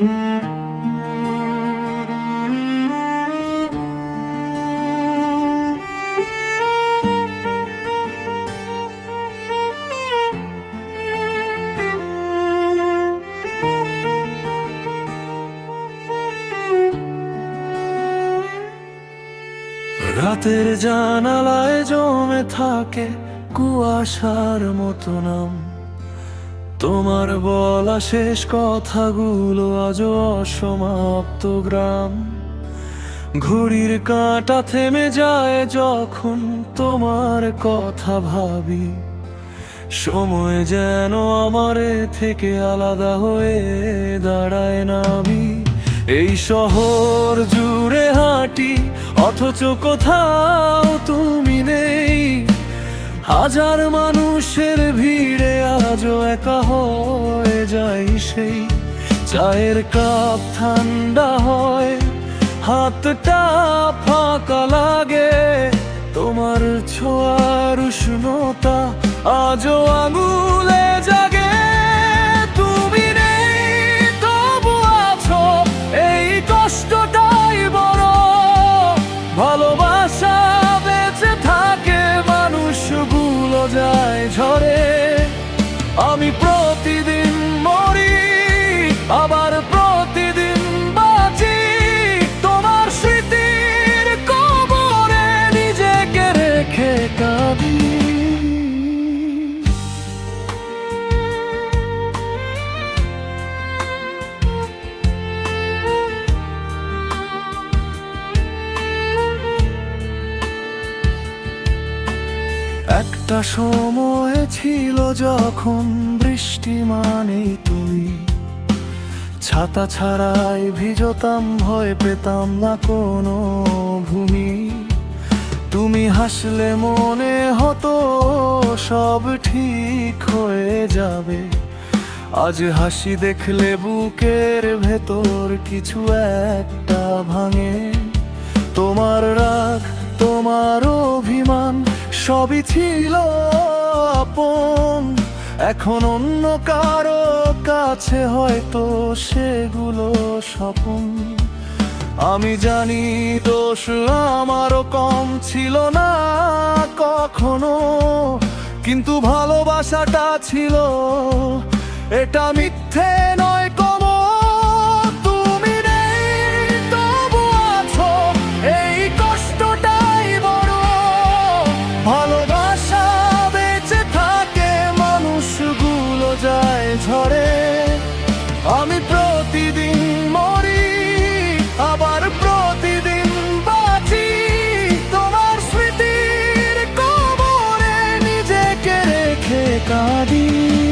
রাতের জানালায় জমে থাকে কুয়াশার মতো নাম। তোমার বলা শেষ কথাগুলো আজও অসমাপ্ত গ্রাম। ঘড়ির কাঁটা থেমে যায় যখন তোমার কথা ভাবি। সময় যেন আমারে থেকে আলাদা হয়ে দাঁড়ায় নামি এই শহর জুড়ে হাঁটি, অথচ কোথাও তুমি নেই। হাজার মানুষের ভিড়ে আজও একা হয়ে যাই সেই চায়ের কাপ ঠান্ডা হয়। হাতটা ফাঁকা লাগে, তোমার ছোয়ার উষ্ণতা আজও আঙুলে আমি একটা সময় ছিল যখন বৃষ্টি মানেই তুই। ছাতা ছাড়াই ভিজতাম, ভয় পেতাম না কোনো ভূমি। তুমি হাসলে মনে হতো সব ঠিক হয়ে যাবে। আজ হাসি দেখলে বুকের ভেতর কিছু একটা ভাঙে। সবই ছিল আপন। এখন অন্য কারও কাছে হয়তো সেগুলো স্বপন। আমি জানি দোষ আমারও কম ছিল না কখনো, কিন্তু ভালোবাসাটা ছিল। এটা মিথ্যে ঝরে আমি প্রতিদিন মরি আবার প্রতিদিন বাঁচি। তোমার স্মৃতির কবরে নিজেকে রেখে কাঁদি।